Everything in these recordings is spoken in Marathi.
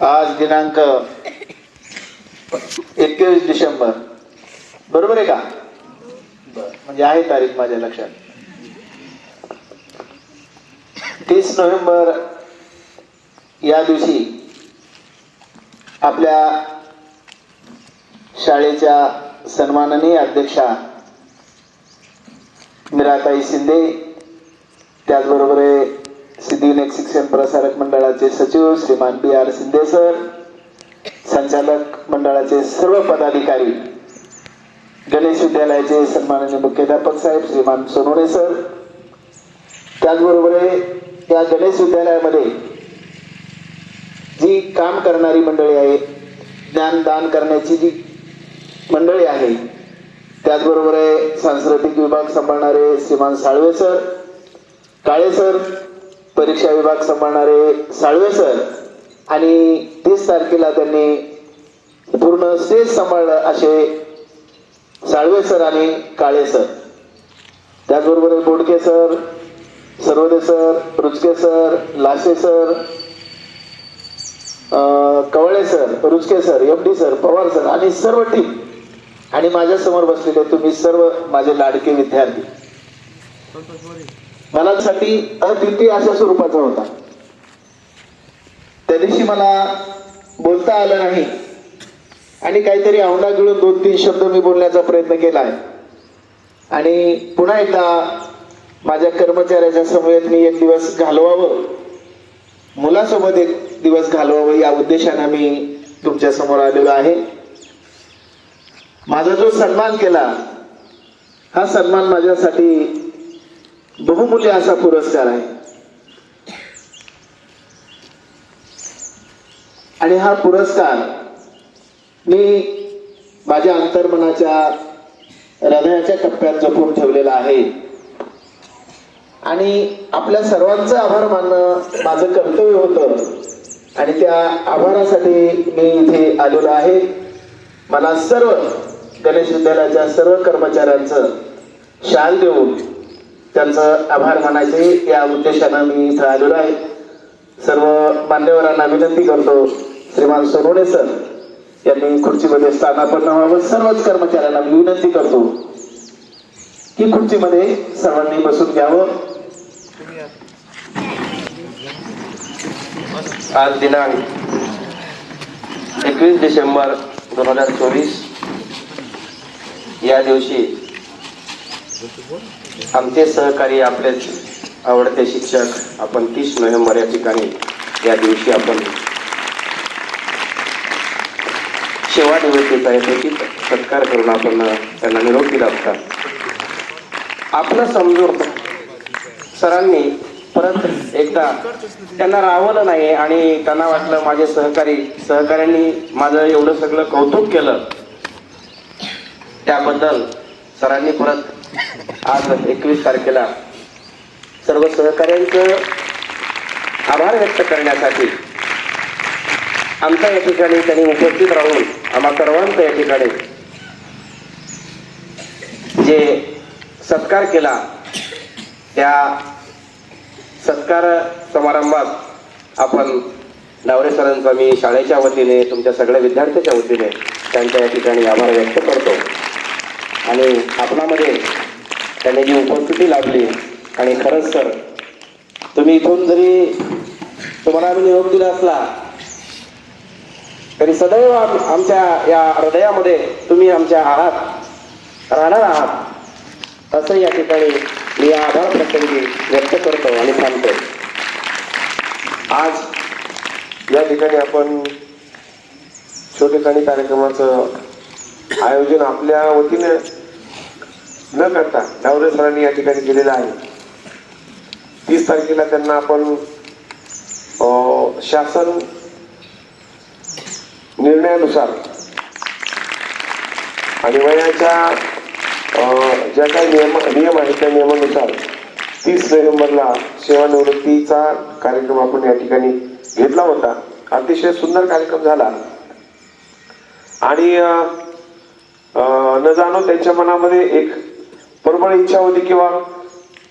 आज दिनांक एकवीस डिसेंबर. बरोबर आहे का? म्हणजे आहे तारीख माझ्या लक्षात. तीस नोव्हेंबर या दिवशी आपल्या शाळेच्या सन्माननीय अध्यक्षा मिराताई शिंदे त्याचबरोबर आहे शिक्षण प्रसारक मंडळाचे सचिव श्रीमान बी आर शिंदे सर संचालक मंडळाचे सर्व पदाधिकारी गणेश विद्यालयाचे सन्माननीय मुख्याध्यापक साहेब श्रीमान सोनोने सर. त्याचबरोबर या गणेश विद्यालयामध्ये जी काम करणारी मंडळी आहे ज्ञानदान करण्याची जी मंडळी आहे त्याचबरोबर सांस्कृतिक विभाग सांभाळणारे श्रीमान साळवे सर काळे सर परीक्षा विभाग सांभाळणारे साळवे सर आणि तीस तारखेला त्यांनी पूर्ण स्टेज सांभाळलं असे साळवे सर आणि काळे सर. त्याचबरोबर Bodke sir Sarvade sir Ruchke sir Lase sir Kavale sir Ruchke sir M D sir Pawar sir आणि सर्व टीम आणि माझ्यासमोर बसलेले तुम्ही सर्व माझे लाडके विद्यार्थी. मलासाठी अद्वितीय अशा स्वरूपाचा होता. त्या दिवशी मला बोलता आलं नाही. आणि काहीतरी औंढा गिळून दोन तीन शब्द मी बोलण्याचा प्रयत्न केला आहे. आणि पुन्हा एकदा माझ्या कर्मचाऱ्याच्या समवेत मी एक दिवस घालवावं मुलासोबत एक दिवस घालवावं या उद्देशानं मी तुमच्यासमोर आलेलो आहे. माझा जो सन्मान केला हा सन्मान माझ्यासाठी बहुमूल्य असा पुरस्कार आहे. आणि हा पुरस्कार मी माझ्या अंतर्मनाच्या हृदयाच्या टप्प्यात जपून ठेवलेला आहे. आणि आपल्या सर्वांचं आभार मानणं माझं कर्तव्य होतं. आणि त्या आभारासाठी मी इथे आलेलो आहे. मला सर्व गणेश विद्यालयाच्या सर्व कर्मचाऱ्यांचं शाल देऊन त्यांचं आभार मानायचे या उद्देशानं मी इथं आलेलो आहे. सर्व मान्यवरांना विनंती करतो श्रीमान सोनवणे सर यांनी खुर्चीमध्ये स्थानापन्न व्हावं. सर्वच कर्मचाऱ्यांना मी विनंती करतो की खुर्चीमध्ये सर्वांनी बसून घ्यावं. आज दिनांक एकवीस डिसेंबर दोन हजार चोवीस. या दिवशी आमचे सहकारी आपलेच आवडते शिक्षक आपण तीस नोव्हेंबर या ठिकाणी या दिवशी आपण सेवानिवृत्तीचा यथोचित सत्कार करून आपण त्यांना निरोप दिला होता आपलं समजून सरांनी परत एकदा त्यांना राहवलं नाही आणि त्यांना वाटलं माझे सहकारी सहकाऱ्यांनी माझं एवढं सगळं कौतुक केलं. त्याबद्दल सरांनी परत आज एकवीस तारखेला सर्व सहकार्यांच आभार व्यक्त करण्यासाठी आमच्या या ठिकाणी त्यांनी उपस्थित राहून आम्हा सर्वांचं या ठिकाणी जे सत्कार केला त्या सत्कार समारंभात आपण डावरे सरांचा मी शाळेच्या वतीने तुमच्या सगळ्या विद्यार्थ्याच्या वतीने त्यांच्या या ठिकाणी आभार व्यक्त करतो. आणि आपणामध्ये त्यांनी जी उपस्थिती लाभली आणि खरंच सर तुम्ही इथून जरी तुम्हाला आम्ही निरोप दिला असला तरी सदैव आमच्या या हृदयामध्ये तुम्ही आमच्या आहात राहणार आहात. असं या ठिकाणी मी या आभार प्रसंगी व्यक्त करतो आणि सांगतो. आज या ठिकाणी आपण छोटेखानी कार्यक्रमाचं आयोजन आपल्या वतीने न करता डावरे सरांनी या ठिकाणी केलेलं आहे. तीस तारखेला त्यांना आपण अं, शासन निर्णयानुसार आणि वयाच्या ज्या काही नियम नियम आहेत त्या नियमानुसार तीस नोव्हेंबरला सेवानिवृत्तीचा कार्यक्रम आपण या ठिकाणी घेतला होता. अतिशय सुंदर कार्यक्रम झाला. आणि अं, न जाणो त्यांच्या मनामध्ये एक बरोबर इच्छा होती किंवा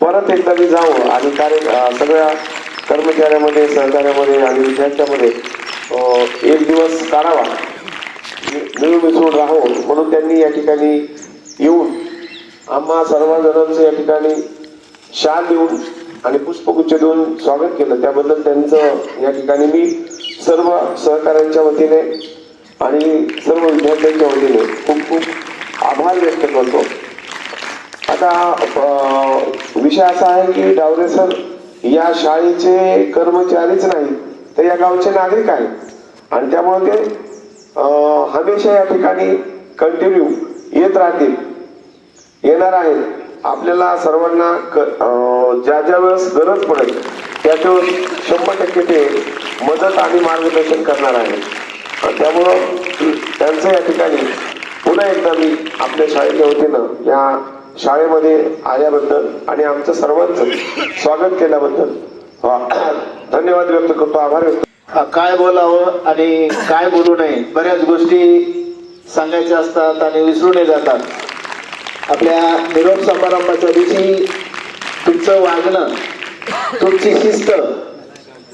परत एकदा मी जावं आणि कार्य सगळ्या कर्मचाऱ्यामध्ये सहकार्यामध्ये आणि विद्यार्थ्यामध्ये एक दिवस काढावा. मिळून मिसळून राहो म्हणून त्यांनी या ठिकाणी येऊन आम्हा सर्वजणांचं या ठिकाणी शाल देऊन आणि पुष्पगुच्छ देऊन स्वागत केलं. त्याबद्दल त्यांचं या ठिकाणी मी सर्व सहकाऱ्यांच्या वतीने आणि सर्व विद्यार्थ्यांच्या वतीने खूप खूप आभार व्यक्त करतो. आता विषय असा आहे की डावरे सर या शाळेचे कर्मचारीच नाही तर या गावचे नागरिक आहेत. आणि त्यामुळे ते हमेशा या ठिकाणी कंटिन्यू येत राहतील येणार आहेत. आपल्याला सर्वांना ज्या ज्या वेळेस गरज पडेल त्या शंभर टक्के ते मदत आणि मार्गदर्शन करणार आहे त्यामुळं त्यांचं या ठिकाणी पुन्हा एकदा मी आपल्या शाळेच्या वतीनं या शाळेमध्ये आल्याबद्दल आणि आमचं सर्वांचं स्वागत केल्याबद्दल धन्यवाद व्यक्त करतो आभार व्यक्त काय बोलावं आणि काय बोलू नये बऱ्याच गोष्टी सांगायच्या असतात आणि विसरूनही जातात. आपल्या निरोप समारंभाच्या दिवशी तुमचं वागणं तुमची शिस्त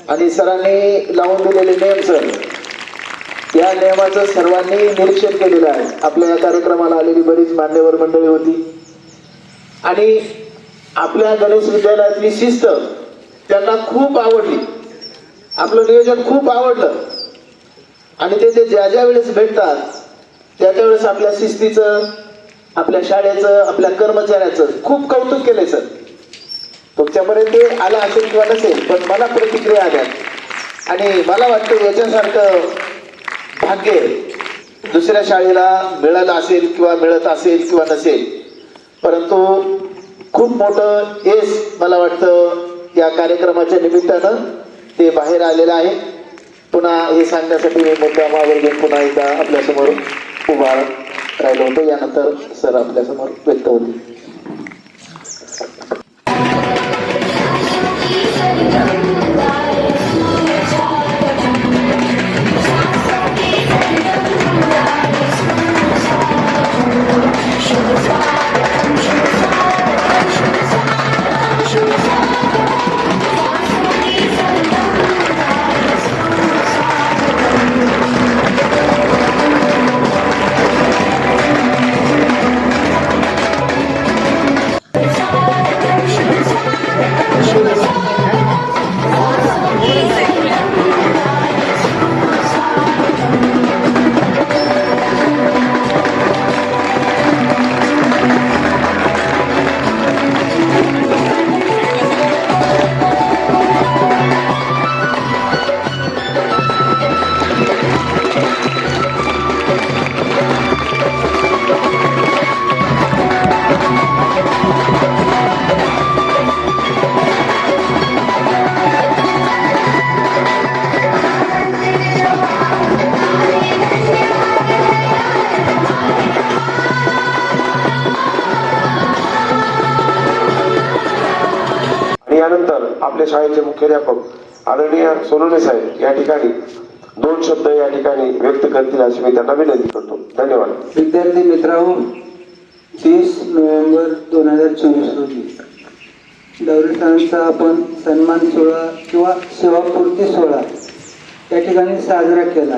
आणि सरांनी लावून दिलेले नियम सर या नियमाचं सर्वांनी निरीक्षण केलेलं आहे. आपल्या या कार्यक्रमाला आलेली बरीच मान्यवर मंडळी होती. आणि आपल्या गणेश विद्यालयातली शिस्त त्यांना खूप आवडली. आपलं नियोजन खूप आवडलं. आणि ते ते ज्या ज्या वेळेस भेटतात त्या त्या वेळेस आपल्या शिस्तीचं आपल्या शाळेचं आपल्या कर्मचाऱ्याचं खूप कौतुक केलंय सर. तुमच्यापर्यंत ते आलं असेल किंवा नसेल पण मला प्रतिक्रिया आल्या आणि मला वाटतं याच्यासारखं भाग्य दुसऱ्या शाळेला मिळालं असेल किंवा मिळत असेल किंवा नसेल परंतु खूप मोठं यश मला वाटतं या कार्यक्रमाच्या निमित्तानं ते बाहेर आलेलं आहे. पुन्हा हे सांगण्यासाठी मी मुद्दामावर घेऊन पुन्हा एकदा आपल्यासमोर उभा राहिलो होतो. यानंतर सर आपल्यासमोर व्यक्त होतील. आपल्या शाळेचे मुख्याध्यापक आदरणीय सोनवणे साहेब या ठिकाणी दोन शब्द या ठिकाणी व्यक्त करतील अशी मी त्यांना विनंती करतो. धन्यवाद. विद्यार्थी मित्रांनो तीस नोव्हेंबर दोन हजार चोवीस रोजी दौरे आपण सन्मान सोहळा किंवा सेवापूर्ती सोहळा या ठिकाणी साजरा केला.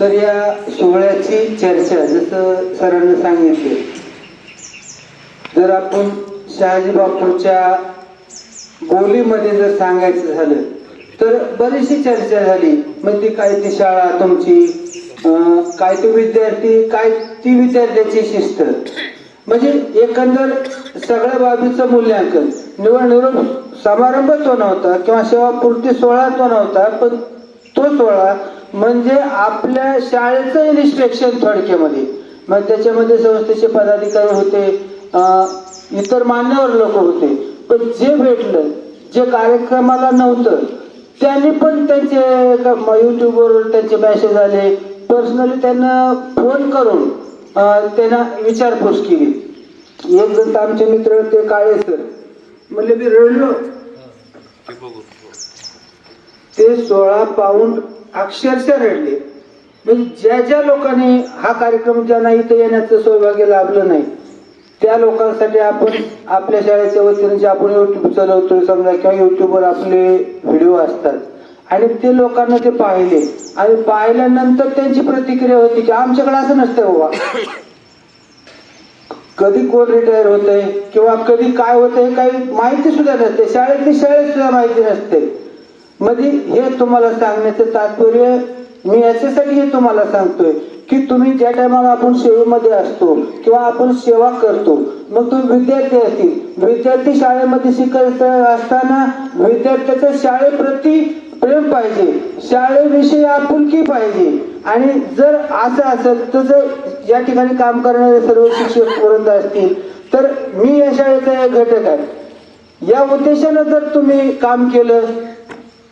तर या सोहळ्याची चर्चा जसं सरांनी सांगितले जर आपण शहाजी बापूच्या बोलीमध्ये जर सांगायचं झालं तर बरीचशी चर्चा झाली. मग ती काय ती शाळा तुमची काय तो विद्यार्थी काय ती विद्यार्थ्याची शिस्त. म्हणजे एकंदर सगळ्या बाबीचं मूल्यांकन. निवड निरोप समारंभ तो नव्हता किंवा सेवापूर्ती सोहळा तो नव्हता पण तो सोहळा म्हणजे आपल्या शाळेचं इन्स्पेक्शन थोडक्यामध्ये. मग त्याच्यामध्ये संस्थेचे पदाधिकारी होते इतर मान्यवर लोक होते. पण जे भेटलं जे कार्यक्रमाला नव्हतं त्यांनी पण त्यांचे युट्यूबवर त्यांचे मेसेज आले. पर्सनली त्यांना फोन करून त्यांना विचारपूस केली. एक जण आमचे मित्र ते काळे सर म्हणले मी रडलो. ते सोळा पाऊंड अक्षरशः रडले. म्हणजे ज्या ज्या लोकांनी हा कार्यक्रम ज्यांना इथं येण्याचं सौभाग्य लाभलं नाही त्या लोकांसाठी आपण आपल्या शाळेच्या वतीने जे आपण युट्यूब चालवतोय समजा किंवा युट्यूबवर आपले व्हिडिओ असतात. आणि ते लोकांना ते पाहिले. आणि पाहिल्यानंतर त्यांची प्रतिक्रिया होती की आमच्याकडे असं नसतं बाबा. कधी कोण रिटायर होत आहे किंवा कधी काय होत आहे काही माहिती सुद्धा नसते. शाळेतली शाळेत सुद्धा माहिती नसते. म्हणजे हे तुम्हाला सांगण्याचं तात्पर्य मी याच्यासाठी हे तुम्हाला सांगतोय. की तुम्ही ज्या टायमाला आपण सेवेमध्ये असतो किंवा आपण सेवा करतो मग तुम्ही विद्यार्थी असतील. विद्यार्थी शाळेमध्ये शिकत असताना विद्यार्थ्याचं शाळेप्रती प्रेम पाहिजे. शाळेविषयी आपुलकी पाहिजे. आणि जर असं असेल तर जर या ठिकाणी काम करणारे सर्व शिक्षक पर्यंत असतील तर मी या शाळेचा एक घटक आहे. या उद्देशानं जर तुम्ही काम केलं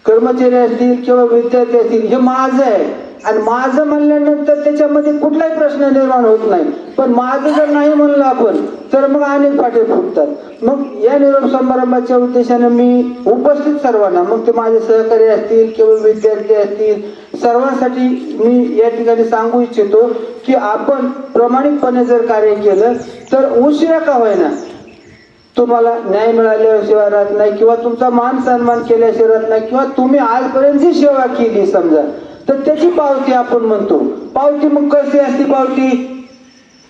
कर्मचारी असतील किंवा विद्यार्थी असतील हे माझं आहे. आणि माझं म्हणल्यानंतर त्याच्यामध्ये कुठलाही प्रश्न निर्माण होत नाही. पण माझं जर नाही म्हणलं आपण तर मग अनेक पाठी फुटतात. मग या निरोप समारंभाच्या उद्देशाने मी उपस्थित सर्वांना मग ते माझे सहकारी असतील किंवा विद्यार्थी असतील सर्वांसाठी मी या ठिकाणी सांगू इच्छितो की आपण प्रामाणिकपणे जर कार्य केलं तर उशिरा का होईना तुम्हाला न्याय मिळाल्याशिवाय राहत नाही किंवा तुमचा मान सन्मान केल्याशिवाय राहत नाही किंवा तुम्ही आजपर्यंत जी सेवा केली समजा तर त्याची पावती आपण म्हणतो. पावती मग कशी असते पावती?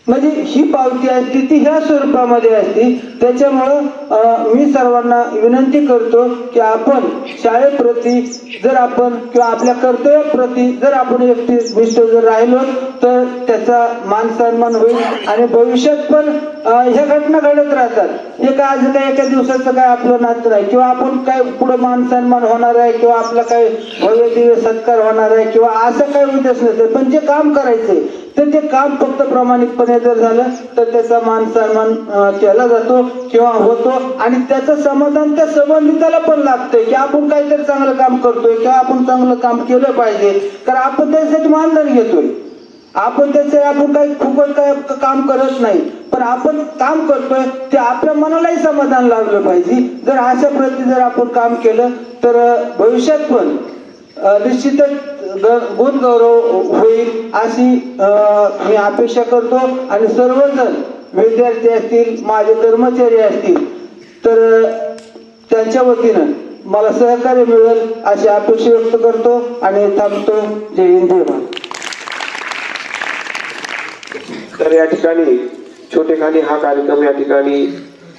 म्हणजे ही पावती असते ती ह्या स्वरूपामध्ये असते. त्याच्यामुळं मी सर्वांना विनंती करतो की आपण शाळेप्रती जर आपण किंवा आपल्या कर्तव्याप्रती जर आपण व्यक्तिनिष्ठ जर राहिलो तर त्याचा मान सन्मान होईल आणि भविष्यात पण ह्या घटना घडत राहतात. हे काय आज काय एका दिवसाचं काय आपलं नातं नाही किंवा आपण काय पुढं मान सन्मान होणार आहे किंवा आपला काय भव्य दिव्य सत्कार होणार आहे किंवा असं काय उद्देश नसेल पण जे काम करायचंय तर ते काम फक्त प्रामाणिकपणे जर झालं तर त्याचा मान सन्मान केला जातो किंवा होतो. आणि त्याचं समाधान त्या संबंधिताला पण लागतंय. की आपण काहीतरी चांगलं काम करतोय किंवा आपण चांगलं काम केलं पाहिजे. तर आपण त्यासाठी मानधन घेतोय. आपण त्याचे आपण काही खूपच काय काम करत नाही. पण आपण काम करतोय ते आपल्या मनालाही समाधान लागलं पाहिजे. जर अशा प्रती जर आपण काम केलं तर भविष्यात पण निश्चितच गुणगौरव गुण गौरव होईल अशी मी अपेक्षा करतो. आणि सर्वजण विद्यार्थी असतील माझे कर्मचारी असतील तर त्यांच्या वतीनं मला सहकार्य मिळेल अशी अपेक्षा व्यक्त करतो आणि थांबतो. जय हिंद जय भारत. तर या ठिकाणी छोटेखानी हा कार्यक्रम या ठिकाणी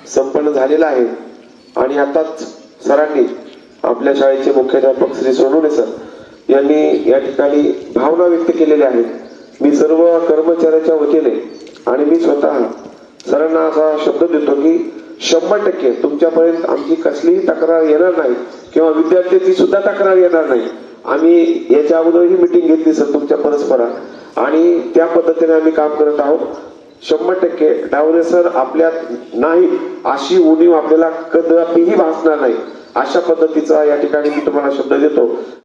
संपन्न झालेला आहे. आणि आताच सरांनी आपल्या शाळेचे मुख्याध्यापक श्री सोनवणे सर यांनी या ठिकाणी भावना व्यक्त केलेल्या आहेत. मी सर्व कर्मचाऱ्याच्या वतीने आणि मी स्वतः सरांना असा शब्द देतो की शंभर टक्के. तुमच्यापर्यंत आमची कसलीही तक्रार येणार नाही किंवा विद्यार्थ्याची सुद्धा तक्रार येणार नाही. आम्ही याच्या अगोदरही मिटिंग घेतली सर तुमच्या परस्परात आणि त्या पद्धतीने आम्ही काम करत आहोत. शंभर टक्के. डावरे सर आपल्यात नाही अशी उणीव आपल्याला कदापिही भासणार नाही. अशा पद्धतीचा या ठिकाणी मी तुम्हाला शब्द देतो.